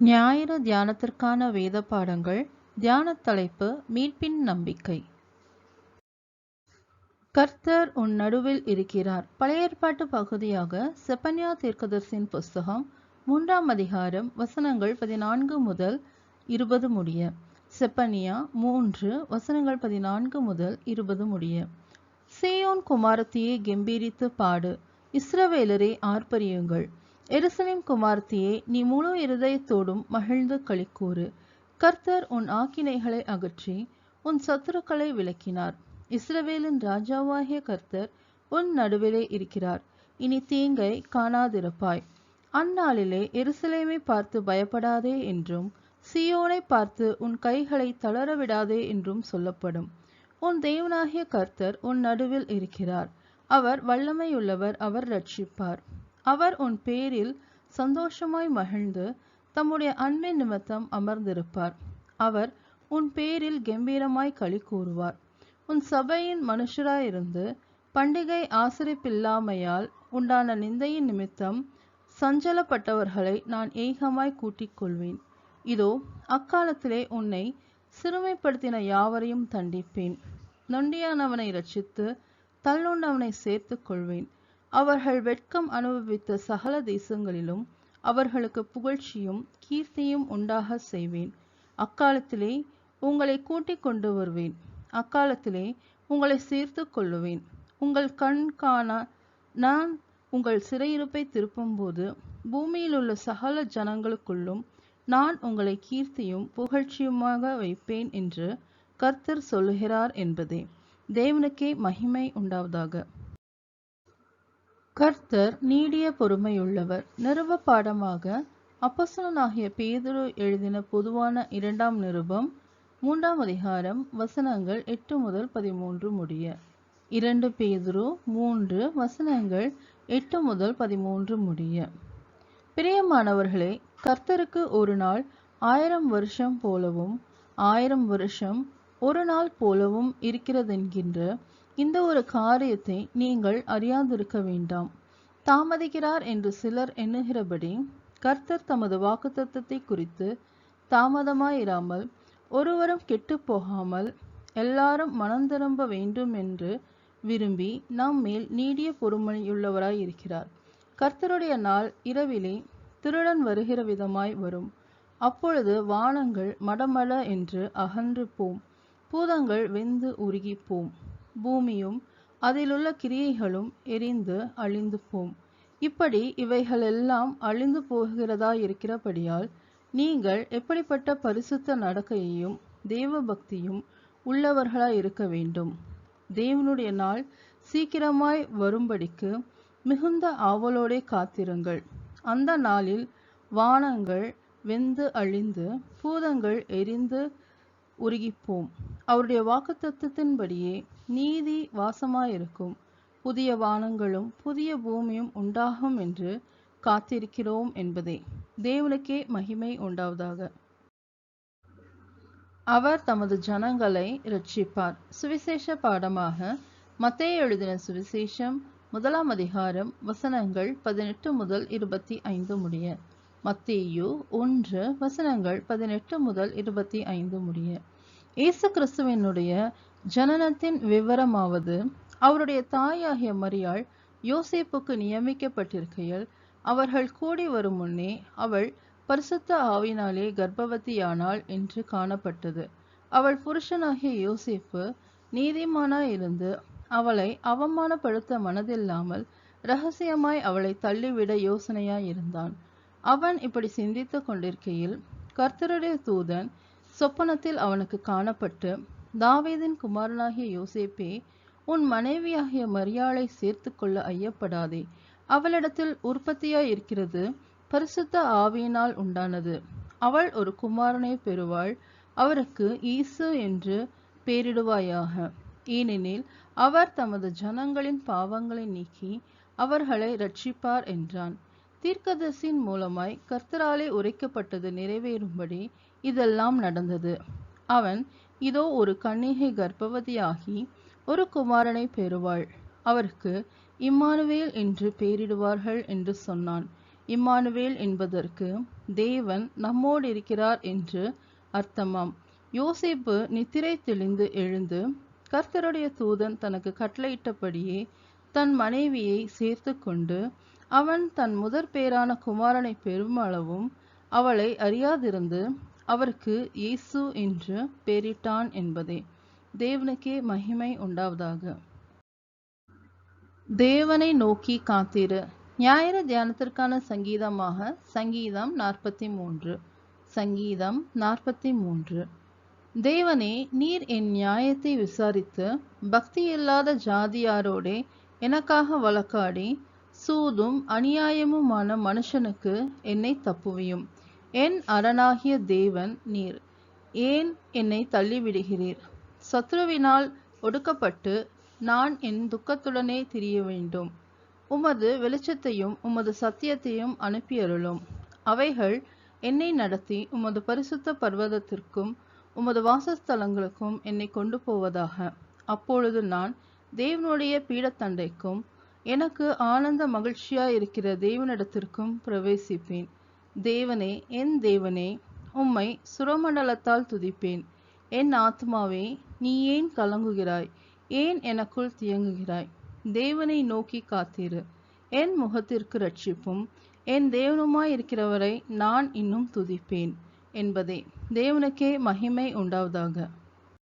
ஞாயிறு தியானத்திற்கான வேத பாடங்கள் தியான தலைப்பு மீட்பின் நம்பிக்கை. கர்த்தர் உன் நடுவில் இருக்கிறார். பழைய ஏற்பாட்டு பகுதியாக செப்பன்யா தீர்க்கதர்சியின் புஸ்தகம் மூன்றாம் அதிகாரம் வசனங்கள் பதினான்கு முதல் இருபது முடிய. செப்பனியா மூன்று வசனங்கள் பதினான்கு முதல் இருபது முடிய. சீயோன் குமாரத்தியை கெம்பீரித்து பாடு. இஸ்ரவேலரே ஆர்ப்பரியுங்கள். எருசலேம் குமார்த்தியே நீ முழு இருதயத்தோடும் மகிழ்ந்து களிக்கூறு. கர்த்தர் உன் ஆக்கினைகளை அகற்றி உன் சத்துருக்களை விளக்கினார். இஸ்ரவேலின் ராஜாவாகிய கர்த்தர் உன் நடுவிலே இருக்கிறார். இனி தீங்கை காணாதிருப்பாய். அந்நாளிலே எருசலேமை பார்த்து பயப்படாதே என்றும் சியோனை பார்த்து உன் கைகளை தளர விடாதே என்றும் சொல்லப்படும். உன் தேவனாகிய கர்த்தர் உன் நடுவில் இருக்கிறார். அவர் வல்லமையுள்ளவர் அவர் ரட்சிப்பார் அவர் உன் பேரில் சந்தோஷமாய் மகிழ்ந்து தம்முடைய அன்பின் நிமித்தம் அமர்ந்திருப்பார். அவர் உன் பேரில் கம்பீரமாய் களி கூறுவார். உன் சபையின் மனுஷராயிருந்து பண்டிகை ஆசிரிப்பில்லாமையால் உண்டான நிந்தையின் நிமித்தம் சஞ்சலப்பட்டவர்களை நான் ஏகமாய் கூட்டிக் கொள்வேன். இதோ அக்காலத்திலே உன்னை சிறுமைப்படுத்தின யாவரையும் தண்டிப்பேன். நொண்டியானவனை ரட்சித்து தள்ளுண்டவனை சேர்த்துக் கொள்வேன். அவர்கள் வெட்கம் அனுபவித்த சகல தேசங்களிலும் அவர்களுக்கு புகழ்ச்சியும் கீர்த்தியும் உண்டாக செய்வேன். அக்காலத்திலே உங்களை கூட்டிக் கொண்டு வருவேன். அக்காலத்திலே உங்களை சேர்த்து கொள்ளுவேன். உங்கள் கண் காண நான் உங்கள் சிறையிருப்பை திருப்பும்போது பூமியில் உள்ள சகல ஜனங்களுக்குள்ளும் நான் உங்களை கீர்த்தியும் புகழ்ச்சியுமாக வைப்பேன் என்று கர்த்தர் சொல்லுகிறார் என்பதே. தேவனுக்கே மகிமை உண்டாவதாக. கர்த்தர் நீடிய பொறுமையுள்ளவர். நிருப பாடமாக அப்பசனாகிய பேதுரு எழுதின பொதுவான இரண்டாம் நிருபம் மூன்றாம் அதிகாரம் வசனங்கள் எட்டு முதல் பதிமூன்று முடிய. இரண்டு பேதுரு மூன்று வசனங்கள் எட்டு முதல் பதிமூன்று முடிய. பிரியமானவர்களே கர்த்தருக்கு ஒரு நாள் ஆயிரம் வருஷம் போலவும் ஆயிரம் வருஷம் ஒரு நாள் போலவும் இருக்கிறதென்கின்ற இந்த ஒரு காரியத்தை நீங்கள் அறியாதிருக்க வேண்டாம். தாமதிக்கிறார் என்று சிலர் எண்ணுகிறபடி கர்த்தர் தமது வாக்குத்தத்தத்தை குறித்து தாமதமாயிராமல் ஒருவரும் கெட்டு போகாமல் எல்லாரும் மனம் திரும்ப வேண்டும் என்று விரும்பி நம் மேல் நீடிய பொறுமையுள்ளவராய் இருக்கிறார். கர்த்தருடைய நாள் இரவிலே திருடன் வருகிற விதமாய் வரும். அப்பொழுது வானங்கள் மடமட என்று அகன்று போம். பூதங்கள் வெந்து உருகி போம். பூமியும் அதிலுள்ள கிரியைகளும் எரிந்து அழிந்து போம் இப்படி இவைகளெல்லாம் அழிந்து போகிறதா இருக்கிறபடியால் நீங்கள் எப்படிப்பட்ட பரிசுத்த நடக்கையையும் தெய்வ பக்தியும் உள்ளவர்களாய் இருக்க வேண்டும். தேவனுடைய நாள் சீக்கிரமாய் வரும்படிக்கு மிகுந்த ஆவலோடே காத்திருங்கள். அந்த நாளில் வானங்கள் வெந்து அழிந்து பூதங்கள் எரிந்து உருகிப்போம். அவருடைய வாக்குத்தத்தின்படியே நீதி வாசமாயிருக்கும். புதிய வானங்களும் புதிய பூமியும் உண்டாகும் என்று காத்திருக்கிறோம் என்பதே. தேவனுக்கே மகிமை உண்டாவதாக. அவர் தமது ஜனங்களை ரட்சிப்பார் சுவிசேஷ பாடமாக மத்தேயு எழுதின சுவிசேஷம் முதலாம் அதிகாரம் வசனங்கள் பதினெட்டு முதல் இருபத்தி ஐந்து முடிய. மத்தேயு ஒன்று வசனங்கள் பதினெட்டு முதல் இருபத்தி ஐந்து முடிய. இயேசு கிறிஸ்துவனுடைய ஜனனத்தின் விவரமாவது அவருடைய தாயாகிய மரியாள் யோசேப்புக்கு நியமிக்கப்பட்டிருக்கையில் அவர்கள் கூடி வரும் முன்னே அவள் பரிசுத்த ஆவினாலே கர்ப்பவதியானாள் என்று காணப்பட்டது. அவள் புருஷனாகிய யோசேப்பு நீதிமானாயிருந்து அவளை அவமானப்படுத்த மனதில்லாமல் ரகசியமாய் அவளை தள்ளிவிட யோசனையாயிருந்தான் அவன் இப்படி சிந்தித்துக் கொண்டிருக்கையில் கர்த்தருடைய தூதன் சொப்பனத்தில் அவனுக்கு காணப்பட்டு தாவீதின் குமாரனாகிய யோசேப்பே உன் மனைவியாகிய மரியாளை சேர்த்து கொள்ள ஐயப்படாதே. அவளிடத்தில் உற்பத்தியாய் இருக்கிறது பரிசுத்த ஆவியினால் உண்டானது. அவள் ஒரு குமாரனை பெறுவாள். அவருக்கு ஈசு என்று பேரிடுவாயாக ஏனெனில் அவர் தமது ஜனங்களின் பாவங்களை நீக்கி அவர்களை ரட்சிப்பார் என்றான். தீர்க்கதர்சின் மூலமாய் கர்த்தராலே உரைக்கப்பட்டது நிறைவேறும்படி இதெல்லாம் நடந்தது. அவன் இதோ ஒரு கன்னிகை கர்ப்பவதியாகி ஒரு குமாரனை பெறுவாள். அவருக்கு இம்மானுவேல் என்று பெயரிடுவார்கள் என்று சொன்னான். இம்மானுவேல் என்பதற்கு தேவன் நம்மோடு இருக்கிறார் என்று அர்த்தமாம். யோசேப்பு நித்திரை தெளிந்து எழுந்து கர்த்தருடைய தூதன் தனக்கு கட்டளையிட்டபடியே தன் மனைவியை சேர்த்து கொண்டு அவன் தன் முதற் பேரான குமாரனை பெருமளவும் அவளை அறியாதிருந்து அவருக்கு இயேசு என்று பெயரிட்டான் என்பதே. தேவனுக்கே மகிமை உண்டாவதாக. தேவனை நோக்கி காத்திரு. ஞாயிறு தியானத்திற்கான சங்கீதமாக சங்கீதம் நாற்பத்தி மூன்று சங்கீதம் நாற்பத்தி மூன்று தேவனே நீர் என் நியாயத்தை விசாரித்து பக்தி இல்லாத ஜாதியாரோடே எனக்காக வழக்காடி சூதும் அநியாயமுமான மனுஷனுக்கு என்னை தப்புவியும். என் அரணாகிய தேவன் நீர். ஏன் என்னை தள்ளிவிடுகிறீர்? சத்ருவினால் ஒடுக்கப்பட்டு நான் என் துக்கத்துடனே திரிய வேண்டும். உமது வெளிச்சத்தையும் உமது சத்தியத்தையும் அனுப்பியருளும். அவைகள் என்னை நடத்தி உமது பரிசுத்த பர்வதத்திற்கும் உமது வாசஸ்தலங்களுக்கும் என்னை கொண்டு போவதாக. அப்பொழுது நான் தேவனுடைய பீடத்தண்டைக்கும் எனக்கு ஆனந்த மகிழ்ச்சியாய் இருக்கிற தேவனிடத்திற்கும் பிரவேசிப்பேன். தேவனே என் தேவனே உம்மை சுரமண்டலத்தால் துதிப்பேன். என் ஆத்மாவே நீ ஏன் கலங்குகிறாய்? ஏன் எனக்குள் தியங்குகிறாய்? தேவனை நோக்கி காத்திரு. என் முகத்திற்கு ரட்சிப்பும் என் தேவனுமாய் இருக்கிறவரை நான் இன்னும் துதிப்பேன் என்பதே. தேவனுக்கே மகிமை உண்டாவதாக.